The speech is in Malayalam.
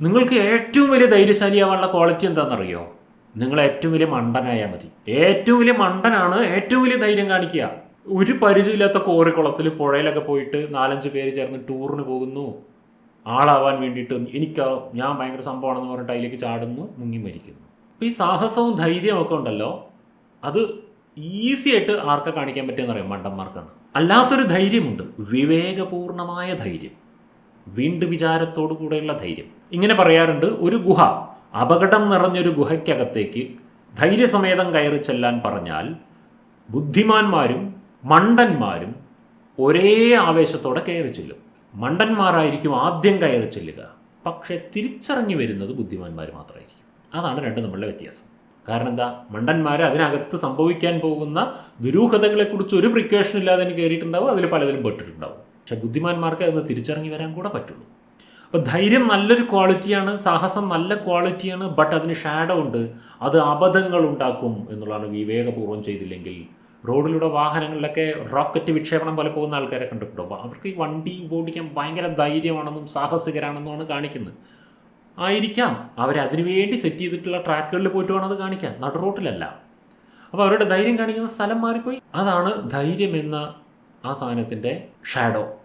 നിങ്ങൾക്ക് ഏറ്റവും വലിയ ധൈര്യശാലിയാവാനുള്ള ക്വാളിറ്റി എന്താണെന്നറിയോ? നിങ്ങൾ ഏറ്റവും വലിയ മണ്ടനായാൽ മതി. ഏറ്റവും വലിയ മണ്ടനാണ് ഏറ്റവും വലിയ ധൈര്യം കാണിക്കുക. ഒരു പരിചയമില്ലാത്ത കോറിക്കുളത്തിൽ പുഴയിലൊക്കെ പോയിട്ട് നാലഞ്ച് പേര് ചേർന്ന് ടൂറിന് പോകുന്നു. ആളാവാൻ വേണ്ടിയിട്ട് എനിക്ക് ഞാൻ ഭയങ്കര സംഭവമാണെന്ന് പറഞ്ഞിട്ട് അതിലേക്ക് ചാടുന്നു മുങ്ങി മരിക്കുന്നു. ഈ സാഹസവും ധൈര്യവും ഒക്കെ ഉണ്ടല്ലോ. അത് ഈസി ആയിട്ട് ആർക്കെ കാണിക്കാൻ പറ്റുമെന്ന് അറിയാം മണ്ടന്മാർക്കാണ്. അല്ലാത്തൊരു ധൈര്യമുണ്ട്. വിവേകപൂർണമായ ധൈര്യം. വീണ്ടും വിചാരത്തോടു കൂടെയുള്ള ധൈര്യം. ഇങ്ങനെ പറയാറുണ്ട് ഒരു ഗുഹ അപകടം നിറഞ്ഞൊരു ഗുഹയ്ക്കകത്തേക്ക് ധൈര്യസമേതം കയറി ചെല്ലാൻ പറഞ്ഞാൽ ബുദ്ധിമാന്മാരും മണ്ടന്മാരും ഒരേ ആവേശത്തോടെ കയറി ചെല്ലും. മണ്ടന്മാരായിരിക്കും ആദ്യം കയറി ചെല്ലുക. പക്ഷേ തിരിച്ചറിഞ്ഞു വരുന്നത് ബുദ്ധിമാന്മാർ മാത്രമായിരിക്കും. അതാണ് രണ്ടും നമ്മളുടെ വ്യത്യാസം. കാരണം എന്താ? മണ്ടന്മാർ അതിനകത്ത് സംഭവിക്കാൻ പോകുന്ന ദുരൂഹതകളെക്കുറിച്ച് ഒരു പ്രിക്കോഷൻ ഇല്ലാതെ കയറിയിട്ടുണ്ടാവും. അതിൽ പലതിലും പെട്ടിട്ടുണ്ടാവും. പക്ഷെ ബുദ്ധിമാന്മാർക്ക് അതൊന്ന് തിരിച്ചറിഞ്ഞു വരാൻ കൂടെ പറ്റുള്ളൂ. അപ്പോൾ ധൈര്യം നല്ലൊരു ക്വാളിറ്റിയാണ് സാഹസം നല്ല ക്വാളിറ്റിയാണ് ബട്ട് അതിന് ഷാഡോ ഉണ്ട്. അത് അബദ്ധങ്ങൾ ഉണ്ടാക്കും എന്നുള്ളതാണ് വിവേകപൂർവം ചെയ്തില്ലെങ്കിൽ റോഡിലൂടെ വാഹനങ്ങളിലൊക്കെ റോക്കറ്റ് വിക്ഷേപണം പോലെ പോകുന്ന ആൾക്കാരെ കണ്ടിട്ടുണ്ടോ? അപ്പോൾ അവർക്ക് ഈ വണ്ടി ഓടിക്കാൻ ഭയങ്കര ധൈര്യമാണെന്നും സാഹസികരാണെന്നുമാണ് കാണിക്കുന്നത്. ആയിരിക്കാം. അവരതിനു വേണ്ടി സെറ്റ് ചെയ്തിട്ടുള്ള ട്രാക്കുകളിൽ പോയിട്ട് വേണം അത് കാണിക്കാൻ. നടുറോട്ടിലല്ല അപ്പോൾ അവരുടെ ധൈര്യം കാണിക്കുന്ന സ്ഥലം മാറിപ്പോയി. അതാണ് ധൈര്യം എന്ന ആ സാധനത്തിന്റെ ഷാഡോ